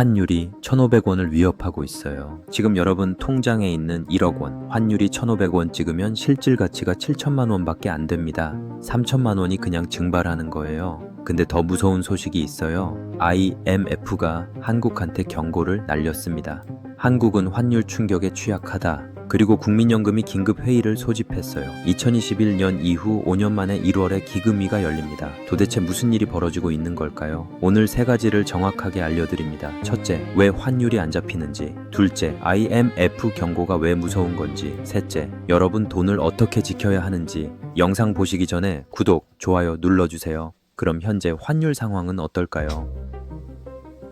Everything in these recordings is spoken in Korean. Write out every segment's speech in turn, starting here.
환율이 1,500원을 위협하고 있어요. 지금 여러분 통장에 있는 1억 원, 환율이 1,500원 찍으면 실질 가치가 7천만 원밖에 안 됩니다. 3천만 원이 그냥 증발하는 거예요. 근데 더 무서운 소식이 있어요. IMF가 한국한테 경고를 날렸습니다. 한국은 환율 충격에 취약하다. 그리고 국민연금이 긴급 회의를 소집했어요. 2021년 이후 5년 만에 1월에 기금위가 열립니다. 도대체 무슨 일이 벌어지고 있는 걸까요? 오늘 세 가지를 정확하게 알려드립니다. 첫째, 왜 환율이 안 잡히는지. 둘째, IMF 경고가 왜 무서운 건지. 셋째, 여러분 돈을 어떻게 지켜야 하는지. 영상 보시기 전에 구독, 좋아요 눌러주세요. 그럼 현재 환율 상황은 어떨까요?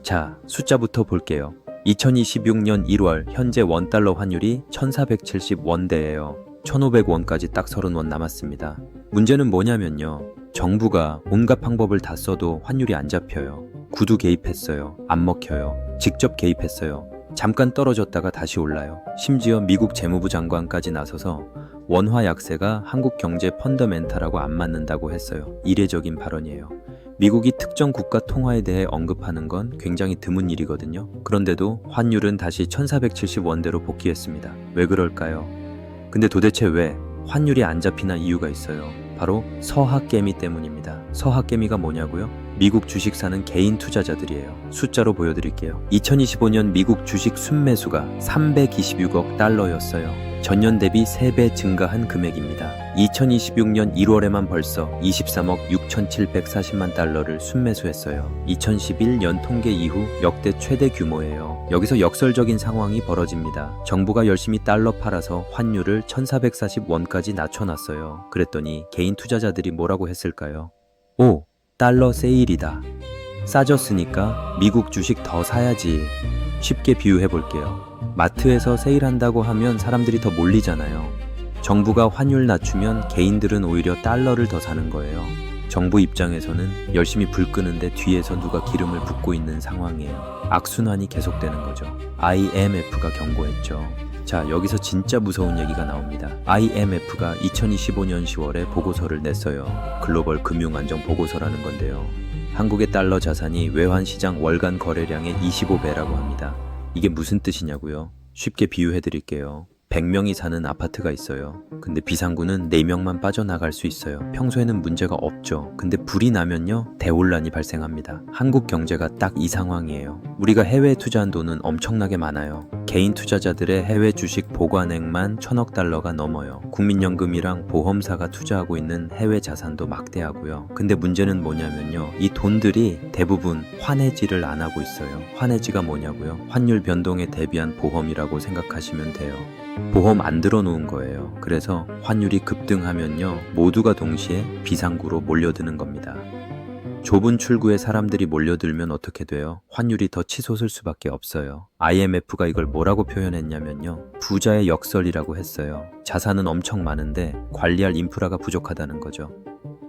자, 숫자부터 볼게요. 2026년 1월 현재 원달러 환율이 1470원대예요. 1500원까지 딱 30원 남았습니다. 문제는 뭐냐면요. 정부가 온갖 방법을 다 써도 환율이 안 잡혀요. 구두 개입했어요. 안 먹혀요. 직접 개입했어요. 잠깐 떨어졌다가 다시 올라요. 심지어 미국 재무부 장관까지 나서서 원화 약세가 한국 경제 펀더멘탈하고 안 맞는다고 했어요. 이례적인 발언이에요. 미국이 특정 국가 통화에 대해 언급하는 건 굉장히 드문 일이거든요. 그런데도 환율은 다시 1470원대로 복귀했습니다. 왜 그럴까요? 근데 도대체 왜 환율이 안 잡히나 이유가 있어요. 바로 서학개미 때문입니다. 서학개미가 뭐냐고요? 미국 주식 사는 개인 투자자들이에요. 숫자로 보여드릴게요. 2025년 미국 주식 순매수가 326억 달러였어요. 전년 대비 3배 증가한 금액입니다. 2026년 1월에만 벌써 23억 6,740만 달러를 순매수했어요. 2011년 통계 이후 역대 최대 규모예요. 여기서 역설적인 상황이 벌어집니다. 정부가 열심히 달러 팔아서 환율을 1,440원까지 낮춰놨어요. 그랬더니 개인 투자자들이 뭐라고 했을까요? 오, 달러 세일이다. 싸졌으니까 미국 주식 더 사야지. 쉽게 비유해 볼게요. 마트에서 세일한다고 하면 사람들이 더 몰리잖아요. 정부가 환율 낮추면 개인들은 오히려 달러를 더 사는 거예요. 정부 입장에서는 열심히 불 끄는데 뒤에서 누가 기름을 붓고 있는 상황이에요. 악순환이 계속되는 거죠. IMF가 경고했죠. 자, 여기서 진짜 무서운 얘기가 나옵니다. IMF가 2025년 10월에 보고서를 냈어요. 글로벌 금융 안정 보고서라는 건데요. 한국의 달러 자산이 외환 시장 월간 거래량의 25배라고 합니다. 이게 무슨 뜻이냐고요? 쉽게 비유해 드릴게요. 100명이 사는 아파트가 있어요. 근데 비상구는 4명만 빠져나갈 수 있어요. 평소에는 문제가 없죠. 근데 불이 나면요, 대혼란이 발생합니다. 한국 경제가 딱 이 상황이에요. 우리가 해외에 투자한 돈은 엄청나게 많아요. 개인 투자자들의 해외 주식 보관액만 천억 달러가 넘어요. 국민연금이랑 보험사가 투자하고 있는 해외 자산도 막대하고요. 근데 문제는 뭐냐면요. 이 돈들이 대부분 환해지를 안 하고 있어요. 환해지가 뭐냐고요? 환율 변동에 대비한 보험이라고 생각하시면 돼요. 보험 안 들어놓은 거예요. 그래서 환율이 급등하면요. 모두가 동시에 비상구로 몰려드는 겁니다. 좁은 출구에 사람들이 몰려들면 어떻게 돼요? 환율이 더 치솟을 수밖에 없어요. IMF가 이걸 뭐라고 표현했냐면요. 부자의 역설이라고 했어요. 자산은 엄청 많은데 관리할 인프라가 부족하다는 거죠.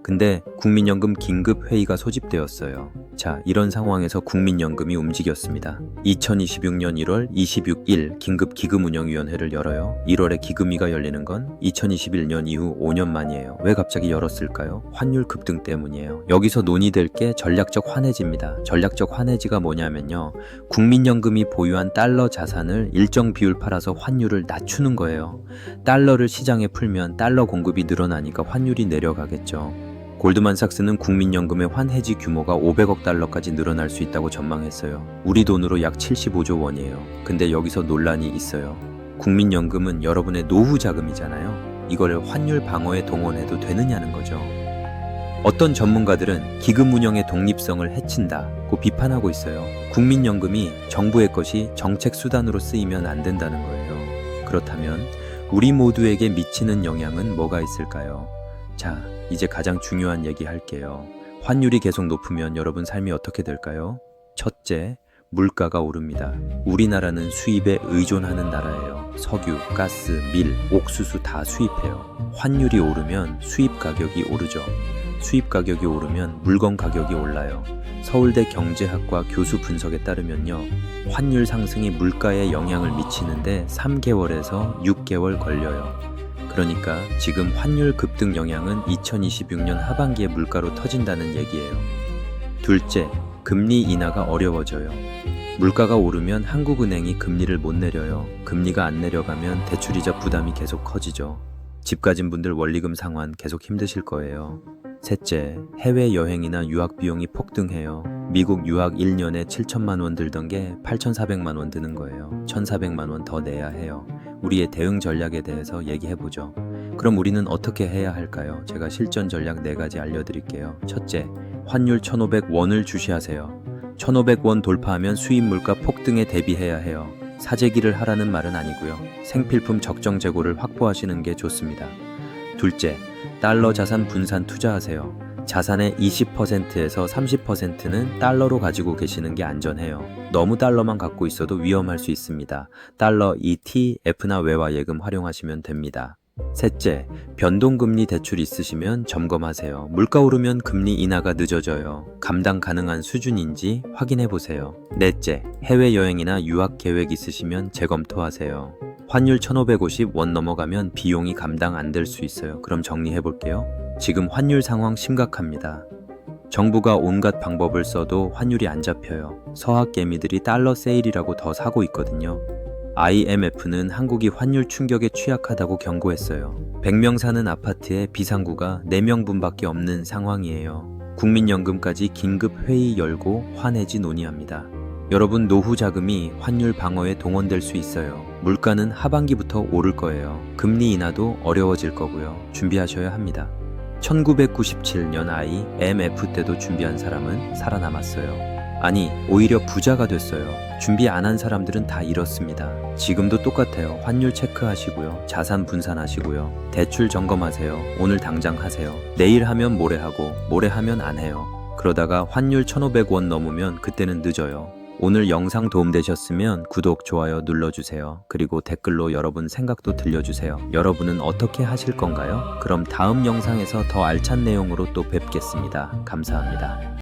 근데 국민연금 긴급 회의가 소집되었어요. 자, 이런 상황에서 국민연금이 움직였습니다. 2026년 1월 26일 긴급 기금 운영위원회를 열어요. 1월에 기금위가 열리는 건 2021년 이후 5년 만이에요. 왜 갑자기 열었을까요? 환율 급등 때문이에요. 여기서 논의될 게 전략적 환해지입니다. 전략적 환해지가 뭐냐면요. 국민연금이 보유한 달러 자산을 일정 비율 팔아서 환율을 낮추는 거예요. 달러를 시장에 풀면 달러 공급이 늘어나니까 환율이 내려가겠죠. 골드만삭스는 국민연금의 환해지 규모가 500억 달러까지 늘어날 수 있다고 전망했어요. 우리 돈으로 약 75조 원이에요. 근데 여기서 논란이 있어요. 국민연금은 여러분의 노후 자금이잖아요. 이걸 환율 방어에 동원해도 되느냐는 거죠. 어떤 전문가들은 기금 운영의 독립성을 해친다고 비판하고 있어요. 국민연금이 정부의 것이 정책 수단으로 쓰이면 안 된다는 거예요. 그렇다면 우리 모두에게 미치는 영향은 뭐가 있을까요? 자, 이제 가장 중요한 얘기 할게요. 환율이 계속 높으면 여러분 삶이 어떻게 될까요? 첫째, 물가가 오릅니다. 우리나라는 수입에 의존하는 나라예요. 석유, 가스, 밀, 옥수수 다 수입해요. 환율이 오르면 수입 가격이 오르죠. 수입 가격이 오르면 물건 가격이 올라요. 서울대 경제학과 교수 분석에 따르면요. 환율 상승이 물가에 영향을 미치는데 3개월에서 6개월 걸려요. 그러니까 지금 환율 급등 영향은 2026년 하반기에 물가로 터진다는 얘기예요. 둘째, 금리 인하가 어려워져요. 물가가 오르면 한국은행이 금리를 못 내려요. 금리가 안 내려가면 대출이자 부담이 계속 커지죠. 집 가진 분들 원리금 상환 계속 힘드실 거예요. 셋째, 해외 여행이나 유학 비용이 폭등해요. 미국 유학 1년에 7천만 원 들던 게 8,400만 원 드는 거예요. 1,400만 원 더 내야 해요. 우리의 대응 전략에 대해서 얘기해 보죠. 그럼 우리는 어떻게 해야 할까요? 제가 실전 전략 4가지 알려드릴게요. 첫째, 환율 1,500원을 주시하세요. 1,500원 돌파하면 수입 물가 폭등에 대비해야 해요. 사재기를 하라는 말은 아니고요. 생필품 적정 재고를 확보하시는 게 좋습니다. 둘째, 달러 자산 분산 투자하세요. 자산의 20%에서 30%는 달러로 가지고 계시는 게 안전해요. 너무 달러만 갖고 있어도 위험할 수 있습니다. 달러 ETF,F나 외화 예금 활용하시면 됩니다. 셋째, 변동금리 대출 있으시면 점검하세요. 물가 오르면 금리 인하가 늦어져요. 감당 가능한 수준인지 확인해 보세요. 넷째, 해외여행이나 유학 계획 있으시면 재검토하세요. 환율 1550 원 넘어가면 비용이 감당 안 될 수 있어요. 그럼 정리해 볼게요. 지금 환율 상황 심각합니다. 정부가 온갖 방법을 써도 환율이 안 잡혀요. 서학 개미들이 달러 세일이라고 더 사고 있거든요. IMF는 한국이 환율 충격에 취약하다고 경고했어요. 100명 사는 아파트에 비상구가 4명분밖에 없는 상황이에요. 국민연금까지 긴급 회의 열고 환해지 논의합니다. 여러분 노후 자금이 환율 방어에 동원될 수 있어요. 물가는 하반기부터 오를 거예요. 금리 인하도 어려워질 거고요. 준비하셔야 합니다. 1997년 IMF 때도 준비한 사람은 살아남았어요. 아니, 오히려 부자가 됐어요. 준비 안 한 사람들은 다 잃었습니다. 지금도 똑같아요. 환율 체크하시고요. 자산 분산하시고요. 대출 점검하세요. 오늘 당장 하세요. 내일 하면 모레 하고, 모레 하면 안 해요. 그러다가 환율 1,500원 넘으면 그때는 늦어요. 오늘 영상 도움되셨으면 구독, 좋아요 눌러주세요. 그리고 댓글로 여러분 생각도 들려주세요. 여러분은 어떻게 하실 건가요? 그럼 다음 영상에서 더 알찬 내용으로 또 뵙겠습니다. 감사합니다.